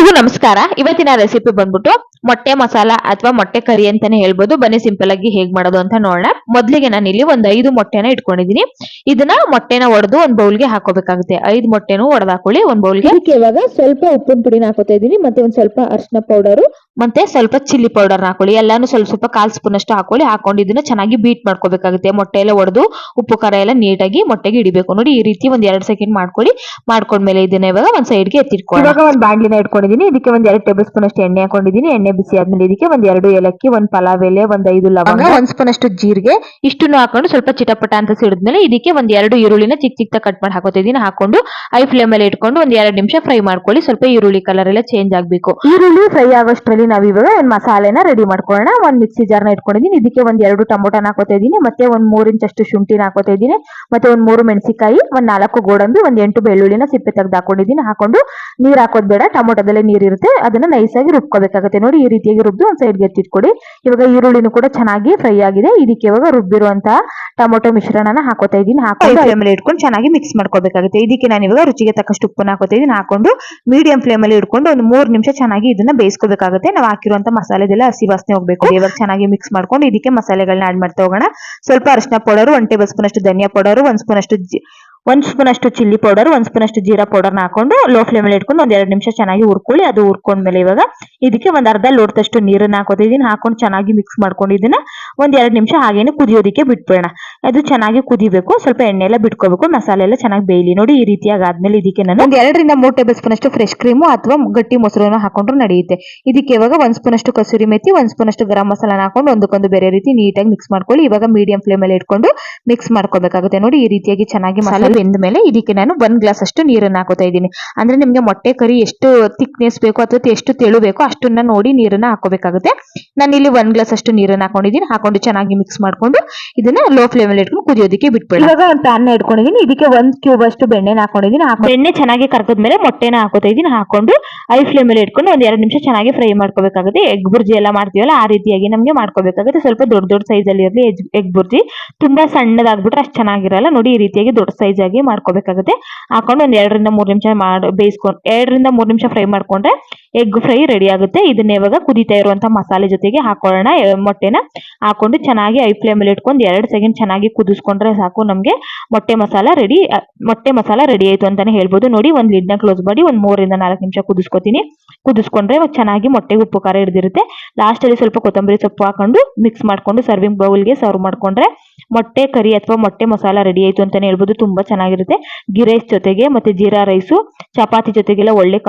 ಎಲ್ರಿಗೂ ನಮಸ್ಕಾರ. ಇವತ್ತಿನ ರೆಸಿಪಿ ಬಂದ್ಬಿಟ್ಟು ಮೊಟ್ಟೆ ಮಸಾಲ ಅಥವಾ ಮೊಟ್ಟೆ ಕರಿ ಅಂತಾನೆ ಹೇಳ್ಬೋದು. ಬನ್ನಿ ಸಿಂಪಲ್ ಆಗಿ ಹೇಗ್ ಮಾಡೋದು ಅಂತ ನೋಡೋಣ. ಮೊದ್ಲಿಗೆ ನಾನು ಇಲ್ಲಿ ಒಂದ್ ಐದು ಮೊಟ್ಟೆನ ಇಟ್ಕೊಂಡಿದೀನಿ ಇದನ್ನ ಮೊಟ್ಟೆನ ಒಡೆದು ಒಂದ್ ಬೌಲ್ಗೆ ಹಾಕೋಬೇಕಾಗುತ್ತೆ. ಐದು ಮೊಟ್ಟೆನೂ ಒಡೆದು ಹಾಕೊಳ್ಳಿ ಒಂದ್ ಬೌಲ್ಗೆ ಇವಾಗ ಸ್ವಲ್ಪ ಉಪ್ಪಿನ ಪುಡಿನ ಹಾಕೋತಾ ಇದೀನಿ ಮತ್ತೆ ಒಂದ್ ಸ್ವಲ್ಪ ಅರ್ಶಿನ ಪೌಡರ್ ಮತ್ತೆ ಸ್ವಲ್ಪ ಚಿಲ್ಲಿ ಪೌಡರ್ ಹಾಕೊಳ್ಳಿ. ಎಲ್ಲಾನು ಸ್ವಲ್ಪ ಸ್ವಲ್ಪ ಕಾಲ್ ಸ್ಪೂನ್ ಅಷ್ಟು ಹಾಕೊಳ್ಳಿ. ಹಾಕೊಂಡು ಇದನ್ನ ಚೆನ್ನಾಗಿ ಬೀಟ್ ಮಾಡ್ಕೋಬೇಕಾಗುತ್ತೆ. ಮೊಟ್ಟೆ ಎಲ್ಲ ಒಡೆದು ಉಪ್ಪು ಖಾರ ಎಲ್ಲ ನೀಟಾಗಿ ಮೊಟ್ಟೆಗೆ ಇಡಬೇಕು. ನೋಡಿ ಈ ರೀತಿ ಒಂದ್ ಎರಡು ಸೆಕೆಂಡ್ ಮಾಡ್ಕೊಳ್ಳಿ. ಮಾಡ್ಕೊಂಡ್ಮೇಲೆ ಇದನ್ನ ಇವಾಗ ಒಂದ್ ಸೈಡ್ಗೆ ಎತ್ತಿಟ್ಕೊಳ್ಳಿ ಇವಾಗ ಒಂದು ಬಾಂಡ್ಲಿನ ಇಟ್ಕೊಂಡಿದೀನಿ ಇದಕ್ಕೆ ಒಂದ್ ಎರಡು ಟೇಬಲ್ ಸ್ಪೂನ್ ಅಷ್ಟು ಎಣ್ಣೆ ಹಾಕೊಂಡಿದೀನಿ ಎಣ್ಣೆ ಬಿಸಿ ಆದ್ಮೇಲೆ ಇದಕ್ಕೆ ಒಂದ್ ಎರಡು ಏಲಕ್ಕಿ ಒಂದ್ ಪಲಾವ್ ಎಲೆ ಒಂದ್ ಐದು ಲವಂಗ ಒಂದ್ ಸ್ಪೂನ್ ಅಷ್ಟು ಜೀರಿಗೆ. ಇಷ್ಟನ್ನು ಹಾಕೊಂಡು ಸ್ವಲ್ಪ ಚಿಟಪಟ ಅಂತ ಸಿಡಿದ್ಮೇಲೆ ಇದಕ್ಕೆ ಒಂದ್ ಎರಡು ಈರುಳ್ಳಿನ ಚಿಕ್ಕ ಚಿಕ್ಕ ಕಟ್ ಮಾಡಿ ಹಾಕೋತಿದ್ದೀನಿ ಹಾಕೊಂಡು ಐ ಫ್ಲೇಮ್ ಅಲ್ಲಿ ಇಟ್ಕೊಂಡು ಒಂದ್ ಎರಡು ನಿಮಿಷ ಫ್ರೈ ಮಾಡ್ಕೊಳ್ಳಿ. ಸ್ವಲ್ಪ ಈರುಳ್ಳಿ ಕಲರ್ ಎಲ್ಲ ಚೇಂಜ್ ಆಗ್ಬೇಕು. ಈರುಳ್ಳಿ ಫ್ರೈ ಆಗೋಷ್ಟ್ರಲ್ಲಿ ನಾವ್ ಇವಾಗ ಒಂದು ಮಸಾಲೆನ ರೆಡಿ ಮಾಡ್ಕೊಳ್ಳೋಣ. ಒಂದ್ ಮಿಕ್ಸಿ ಜಾರ್ನ ಇಟ್ಕೊಂಡಿದೀನಿ ಇದಕ್ಕೆ ಒಂದ್ ಎರಡು ಟೊಮೊಟೊನ ಹಾಕೋತಾ ಇದೀನಿ ಮತ್ತೆ ಒಂದ್ ಮೂರ್ ಇಂಚ್ ಅಷ್ಟು ಶುಂಠಿನ ಹಾಕೋತಾ ಇದೀನಿ ಮತ್ತೆ ಒಂದ್ ಮೂರು ಮೆಣಸಿಕಾಯಿ ಒಂದ್ ನಾಲ್ಕು ಗೋಡಂಬಿ, ಒಂದ್ ಎಂಟು ಬೆಳ್ಳುಳ್ಳಿನ ಸಿಪ್ಪೆ ತೆಗೆದು ಹಾಕೊಂಡಿದೀನಿ ಹಾಕೊಂಡು ನೀರ್ ಹಾಕೋದ್ ಬೇಡ. ಟೊಮೊಟೊದಲ್ಲೇ ನೀರ್ ಇರುತ್ತೆ. ಅದನ್ನ ನೈಸ್ ಆಗಿ ರುಬ್ಕೋಬೇಕಾಗುತ್ತೆ. ನೋಡಿ ಈ ರೀತಿಯಾಗಿ ರುಬ್ದು ಒಂದ್ ಸೈಡ್ಗೆ ಎತ್ತಿಟ್ಕೊಡಿ ಇವಾಗ ಈರುಳ್ಳಿನೂ ಕೂಡ ಚೆನ್ನಾಗಿ ಫ್ರೈ ಆಗಿದೆ. ಇದಕ್ಕೆ ಇವಾಗ ರುಬ್ಬಿರುವಂತಹ ಟೊಮೊಟೊ ಮಿಶ್ರಣನ ಹಾಕೋತಾ ಇದೀನಿ ಹಾಕೊಂಡು ಫ್ಲೇಮ್ ಅಲ್ಲಿ ಇಟ್ಕೊಂಡು ಚೆನ್ನಾಗಿ ಮಿಕ್ಸ್ ಮಾಡ್ಕೋಬೇಕಾಗುತ್ತೆ. ಇದಕ್ಕೆ ನಾನು ಇವಾಗ ರುಚಿಗೆ ತಕ್ಕಷ್ಟು ಉಪ್ಪನ್ನ ಹಾಕೋತಾ ಇದೀನಿ ಹಾಕೊಂಡು ಮೀಡಿಯಂ ಫ್ಲೇಮ್ ಅಲ್ಲಿ ಇಟ್ಕೊಂಡು ಒಂದು ಮೂರ್ ನಿಮಿಷ ಚೆನ್ನಾಗಿ ಇದನ್ನ ಬೇಯಿಸ್ಕೋಬೇಕಾಗುತ್ತೆ. ನಾವು ಹಾಕಿರುವಂತ ಮಸಾಲೆದೆಲ್ಲ ಹಸಿ ವಾಸನೆ ಹೋಗ್ಬೇಕು. ಇವಾಗ ಚೆನ್ನಾಗಿ ಮಿಕ್ಸ್ ಮಾಡ್ಕೊಂಡು ಇದಕ್ಕೆ ಮಸಾಲೆಗಳನ್ನ ಆಡ್ ಮಾಡ್ತಾ ಹೋಗೋಣ. ಸ್ವಲ್ಪ ಅರಿಶಿನ ಪೌಡರ್, ಒಂದ್ ಟೇಬಲ್ ಸ್ಪೂನ್ ಅಷ್ಟು ಧನಿಯಾ ಪೌಡರ್, ಒಂದ್ ಸ್ಪೂನ್ ಅಷ್ಟು ಒಂದ್ ಸ್ಪೂನ್ ಅಷ್ಟು ಚಿಲ್ಲಿ ಪೌಡರ್ ಒಂದು ಸ್ಪೂನ್ ಅಷ್ಟು ಜೀರಾ ಪೌಡರ್ನ ಹಾಕೊಂಡು ಲೋ ಫ್ಲೇಮ್ ಅಲ್ಲಿ ಇಟ್ಕೊಂಡು ಒಂದ್ ಎರಡು ನಿಮಿಷ ಚೆನ್ನಾಗಿ ಹುರ್ಕೊಳ್ಳಿ. ಅದು ಹುರ್ಕೊಂಡ್ಮೇಲೆ ಇವಾಗ ಇದಕ್ಕೆ ಒಂದ್ ಅರ್ಧ ಲೋಟದಷ್ಟು ನೀರನ್ನ ಹಾಕೋತಿದೀನಿ ಹಾಕೊಂಡು ಚೆನ್ನಾಗಿ ಮಿಕ್ಸ್ ಮಾಡ್ಕೊಂಡು ಇದನ್ನ ಒಂದ್ ಎರಡು ನಿಮಿಷ ಹಾಗೇನೆ ಕುದಿಯೋದಕ್ಕೆ ಬಿಟ್ಬಿಡೋಣ. ಅದು ಚೆನ್ನಾಗಿ ಕುದಿಬೇಕು. ಸ್ವಲ್ಪ ಎಣ್ಣೆ ಎಲ್ಲ ಬಿಟ್ಕೋಬೇಕು. ಮಸಾಲೆ ಎಲ್ಲ ಚೆನ್ನಾಗಿ ಬೇಯಲಿ. ನೋಡಿ ಈ ರೀತಿಯಾಗಿ ಆದ್ಮೇಲೆ ಇದಕ್ಕೆ ನಾನು ಒಂದ್ ಎರಡರಿಂದ ಮೂರ್ ಟೇಬಲ್ ಸ್ಪೂನ್ ಅಷ್ಟು ಫ್ರೆಶ್ ಕ್ರೀಮು ಅಥವಾ ಗಟ್ಟಿ ಮೊಸರನ್ನ ಹಾಕೊಂಡ್ರು ನಡೆಯುತ್ತೆ. ಇದಕ್ಕೆ ಇವಾಗ ಒಂದ್ ಸ್ಪೂನ್ ಅಷ್ಟು ಕಸೂರಿ ಮೆತ್ತಿ ಒಂದ್ ಸ್ಪೂನ್ ಅಷ್ಟು ಗರಂ ಮಸಾಲಾನ ಹಾಕೊಂಡು ಒಂದಕ್ಕೊಂದು ಬೇರೆ ರೀತಿ ನೀಟಾಗಿ ಮಿಕ್ಸ್ ಮಾಡ್ಕೊಳ್ಳಿ. ಇವಾಗ ಮೀಡಿಯಂ ಫ್ಲೇಮ್ ಅಲ್ಲಿ ಇಟ್ಕೊಂಡು ಮಿಕ್ಸ್ ಮಾಡ್ಕೋಬೇಕಾಗುತ್ತೆ. ನೋಡಿ ಈ ರೀತಿಯಾಗಿ ಚೆನ್ನಾಗಿ ಮಸಾಲೆ ಬೆಂದ ಮೇಲೆ ಇದಕ್ಕೆ ನಾನು ಒಂದ್ ಗ್ಲಾಸ್ ಅಷ್ಟು ನೀರನ್ನ ಹಾಕೋತಾ ಇದ್ದೀನಿ. ಅಂದ್ರೆ ನಿಮ್ಗೆ ಮೊಟ್ಟೆ ಕರಿ ಎಷ್ಟು ತಿಕ್ನೆಸ್ ಬೇಕು ಅಥವಾ ಎಷ್ಟು ತೆಳು ಬೇಕೋ ಅಷ್ಟನ್ನ ನೋಡಿ ನೀರನ್ನ ಹಾಕೋಬೇಕಾಗುತ್ತೆ. ನಾನು ಇಲ್ಲಿ ಒಂದ್ ಗ್ಲಾಸ್ ಅಷ್ಟು ನೀರನ್ನ ಹಾಕೊಂಡಿದ್ದೀನಿ. ಹಾಕೊಂಡು ಚೆನ್ನಾಗಿ ಮಿಕ್ಸ್ ಮಾಡ್ಕೊಂಡು ಇದನ್ನ ಲೋ ಫ್ಲೇಮ್ ಅಲ್ಲಿ ಇಟ್ಕೊಂಡು ಕುದಿಯೋದಕ್ಕೆ ಬಿಟ್ಬಿಡಿ ಇವಾಗ ಒಂದು ಪ್ಯಾನ್ ಇಟ್ಕೊಂಡಿದ್ದೀನಿ ಇದಕ್ಕೆ ಒಂದ್ ಕ್ಯೂಬ್ ಅಷ್ಟು ಬೆಣ್ಣೆನ ಹಾಕೊಂಡಿದ್ದೀನಿ ಬೆಣ್ಣೆ ಚೆನ್ನಾಗಿ ಕರ್ಕದ್ಮೇಲೆ ಮೊಟ್ಟೆನ ಹಾಕೋತಾ ಇದೀನಿ ಹಾಕೊಂಡು ಐ ಫ್ಲೇಮ್ ಅಲ್ಲಿ ಇಟ್ಕೊಂಡು ಒಂದ್ ಎರಡು ನಿಮಿಷ ಚೆನ್ನಾಗಿ ಫ್ರೈ ಮಾಡ್ಕೋಬೇಕಾಗುತ್ತೆ. ಎಗ್ ಬುರ್ಜಿ ಎಲ್ಲ ಮಾಡ್ತೀವಲ್ಲ ಆ ರೀತಿಯಾಗಿ ನಮಗೆ ಮಾಡ್ಕೋಬೇಕಾಗುತ್ತೆ. ಸ್ವಲ್ಪ ದೊಡ್ಡ ದೊಡ್ಡ ಸೈಜಲ್ಲಿ ಅಲ್ಲಿ ಇರಲಿ ಎಗ್ ಬುರ್ಜಿ. ತುಂಬಾ ಸಣ್ಣದಾಗ್ಬಿಟ್ರೆ ಅಷ್ಟು ಚೆನ್ನಾಗಿರಲ್ಲ. ನೋಡಿ ಈ ರೀತಿಯಾಗಿ ದೊಡ್ಡ ಸೈಜ್ ಆಗಿ ಮಾಡ್ಕೋಬೇಕಾಗುತ್ತೆ. ಹಾಕೊಂಡು ಒಂದ್ ಎರಡರಿಂದ ಮೂರ್ ನಿಮಿಷ ಮಾಡಿ ಬೇಯಿಸ್ಕೊಂಡು ಎರಡರಿಂದ ಮೂರ್ ನಿಮಿಷ ಫ್ರೈ ಮಾಡ್ಕೊಂಡ್ರೆ ಎಗ್ ಫ್ರೈ ರೆಡಿ ಆಗುತ್ತೆ. ಇದನ್ನ ಇವಾಗ ಕುದೀತಾ ಇರುವಂತ ಮಸಾಲೆ ಜೊತೆಗೆ ಹಾಕೊಳ್ಳೋಣ. ಮೊಟ್ಟೆನ ಹಾಕೊಂಡು ಚೆನ್ನಾಗಿ ಐ ಫ್ಲೇಮ್ ಅಲ್ಲಿ ಇಟ್ಕೊಂಡು ಎರಡು ಸೆಕೆಂಡ್ ಚೆನ್ನಾಗಿ ಕುದಿಸ್ಕೊಂಡ್ರೆ ಸಾಕು ನಮ್ಗೆ. ಮೊಟ್ಟೆ ಮಸಾಲ ರೆಡಿ ಮೊಟ್ಟೆ ಮಸಾಲ ರೆಡಿ ಆಯ್ತು ಅಂತಾನೆ ಹೇಳ್ಬೋದು. ನೋಡಿ, ಒಂದ್ ಲಿಡ್ನ ಕ್ಲೋಸ್ ಮಾಡಿ ಒಂದ್ ಮೂರರಿಂದ ನಾಲ್ಕು ನಿಮಿಷ ಕುದಿಸ್ಕೊತೀನಿ. ಕುದಿಸ್ಕೊಂಡ್ರೆ ಚೆನ್ನಾಗಿ ಮೊಟ್ಟೆಗೆ ಉಪ್ಪು ಖಾರ ಹಿಡಿದಿರುತ್ತೆ. ಲಾಸ್ಟ್ ಅಲ್ಲಿ ಸ್ವಲ್ಪ ಕೊತ್ತಂಬರಿ ಸೊಪ್ಪು ಹಾಕೊಂಡು ಮಿಕ್ಸ್ ಮಾಡ್ಕೊಂಡು ಸರ್ವಿಂಗ್ ಬೌಲ್ಗೆ ಸರ್ವ್ ಮಾಡ್ಕೊಂಡ್ರೆ ಮೊಟ್ಟೆ ಕರಿ ಅಥವಾ ಮೊಟ್ಟೆ ಮಸಾಲ ರೆಡಿ ಆಯ್ತು ಅಂತಾನೆ ಹೇಳ್ಬೋದು. ತುಂಬಾ ಚೆನ್ನಾಗಿರುತ್ತೆ. ಗೀ ಜೊತೆಗೆ ಮತ್ತೆ ಜೀರಾ ರೈಸು ಚಪಾತಿ ಜೊತೆಗೆಲ್ಲ ಒಳ್ಳೆ